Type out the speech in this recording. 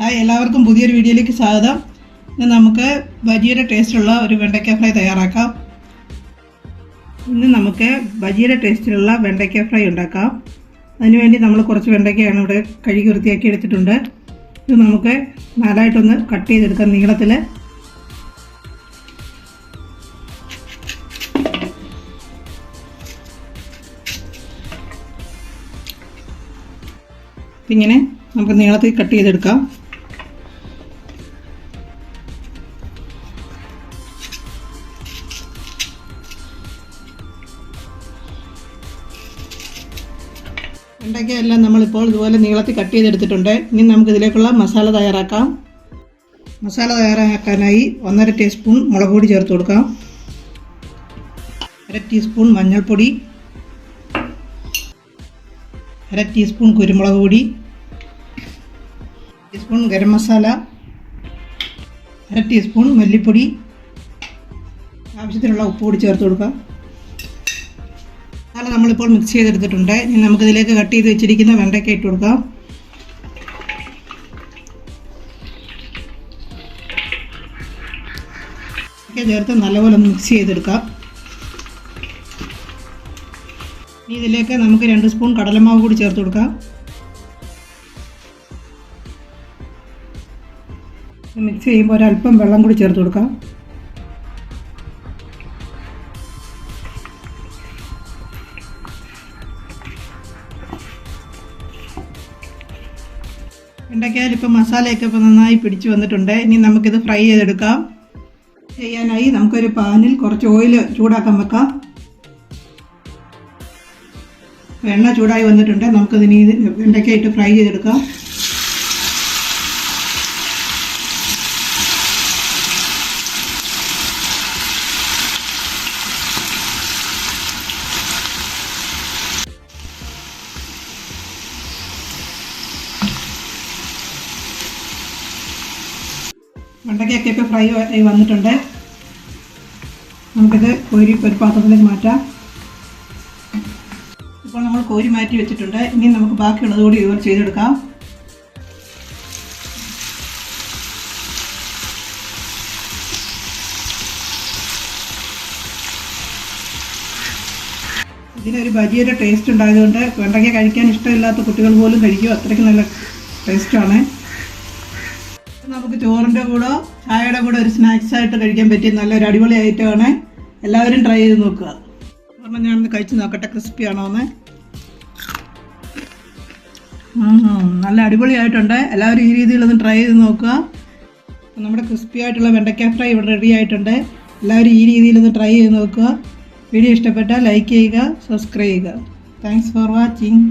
Hi എല്ലാവർക്കും പുതിയൊരു വീഡിയോയിലേക്ക് സ്വാഗതം. ഇന്ന് നമുക്ക് ബജിയുടെ ടേസ്റ്റുള്ള ഒരു വെണ്ടയ്ക്ക ഫ്രൈ തയ്യാറാക്കാം. ഇന്ന് നമുക്ക് ബജിയുടെ ടേസ്റ്റിലുള്ള വെണ്ടയ്ക്ക ഫ്രൈ ഉണ്ടാക്കാം. അതിനുവേണ്ടി നമ്മൾ കുറച്ച് വെണ്ടയ്ക്കയാണ് ഇവിടെ കഴുകി വൃത്തിയാക്കി എടുത്തിട്ടുണ്ട്. ഇത് നമുക്ക് നാലായിട്ടൊന്ന് കട്ട് ചെയ്തെടുക്കാം നീളത്തിൽ ഇങ്ങനെ നമുക്ക് നീളത്തിൽ കട്ട് ചെയ്തെടുക്കാം. വെണ്ടയ്ക്ക എല്ലാം നമ്മളിപ്പോൾ ഇതുപോലെ നീളത്തിൽ കട്ട് ചെയ്തെടുത്തിട്ടുണ്ട്. ഇനി നമുക്ക് ഇതിലേക്കുള്ള മസാല തയ്യാറാക്കാം. മസാല തയ്യാറാക്കാനായി ഒന്നര ടീസ്പൂൺ മുളക് പൊടി ചേർത്ത് കൊടുക്കാം. അര ടീസ്പൂൺ മഞ്ഞൾപ്പൊടി. അര ടീസ്പൂൺ കുരുമുളക് പൊടി. ടീസ്പൂൺ ഗരം മസാല. അര ടീസ്പൂൺ മല്ലിപ്പൊടി. ആവശ്യത്തിനുള്ള ഉപ്പ് കൂടി ചേർത്ത് കൊടുക്കാം. മസാല നമ്മളിപ്പോൾ മിക്സ് ചെയ്തെടുത്തിട്ടുണ്ട്. ഇനി നമുക്കിതിലേക്ക് കട്ട് ചെയ്ത് വെച്ചിരിക്കുന്ന വെണ്ടയ്ക്ക ഇട്ട് കൊടുക്കാം. ചേർത്ത് നല്ലപോലെ ഒന്ന് മിക്സ് ചെയ്തെടുക്കാം. ഇനി ഇതിലേക്ക് നമുക്ക് രണ്ട് സ്പൂൺ കടലമാവ് കൂടി ചേർത്ത് കൊടുക്കാം. മിക്സ് ചെയ്യുമ്പോൾ ഒരല്പം വെള്ളം കൂടി ചേർത്ത് കൊടുക്കാം. വെണ്ടയ്ക്കയിൽ ഇപ്പം മസാലയൊക്കെ ഇപ്പം നന്നായി പിടിച്ചു വന്നിട്ടുണ്ട്. ഇനി നമുക്കിത് ഫ്രൈ ചെയ്തെടുക്കാം. ചെയ്യാനായി നമുക്കൊരു പാനിൽ കുറച്ച് ഓയിൽ ചൂടാക്കാൻ വെക്കാം. എണ്ണ ചൂടായി വന്നിട്ടുണ്ട്. നമുക്കതിന് വെണ്ടയ്ക്കായിട്ട് ഫ്രൈ ചെയ്തെടുക്കാം. വെണ്ടയ്ക്കൊക്കെ ഇപ്പോൾ ഫ്രൈ ആയി വന്നിട്ടുണ്ട്. നമുക്കിത് കോരി ഒരു പാത്രത്തിലേക്ക് മാറ്റാം. ഇപ്പോൾ നമ്മൾ കോരി മാറ്റി വെച്ചിട്ടുണ്ട്. ഇനി നമുക്ക് ബാക്കിയുള്ളത് കൂടി ഇതുപോലെ ചെയ്തെടുക്കാം. ഇതിനൊരു ബജിയുടെ ടേസ്റ്റ് ഉണ്ടായതുകൊണ്ട് വെണ്ടയ്ക്ക കഴിക്കാൻ ഇഷ്ടമില്ലാത്ത കുട്ടികൾ പോലും കഴിക്കും. അത്രയ്ക്ക് നല്ല ടേസ്റ്റാണ് നമുക്ക് ചോറിന്റെ കൂടെ ചായയുടെ കൂടെ ഒരു സ്നാക്സ് ആയിട്ട് കഴിക്കാൻ പറ്റിയ നല്ലൊരു അടിപൊളി ഐറ്റമാണ് എല്ലാവരും ട്രൈ ചെയ്ത് നോക്കുക. കാരണം ഞാനൊന്ന് കഴിച്ച് നോക്കട്ടെ ക്രിസ്പി ആണോ എന്ന്. നല്ല നല്ല അടിപൊളിയായിട്ടുണ്ട് എല്ലാവരും ഈ രീതിയിലൊന്ന് ട്രൈ ചെയ്ത് നോക്കുക. നമ്മുടെ ക്രിസ്പി ആയിട്ടുള്ള വെണ്ടയ്ക്ക ഫ്രൈ ഇവിടെ റെഡി ആയിട്ടുണ്ട്. എല്ലാവരും ഈ രീതിയിലൊന്ന് ട്രൈ ചെയ്ത് നോക്കുക. വീഡിയോ ഇഷ്ടപ്പെട്ടാൽ ലൈക്ക് ചെയ്യുക സബ്സ്ക്രൈബ് ചെയ്യുക. Thanks for watching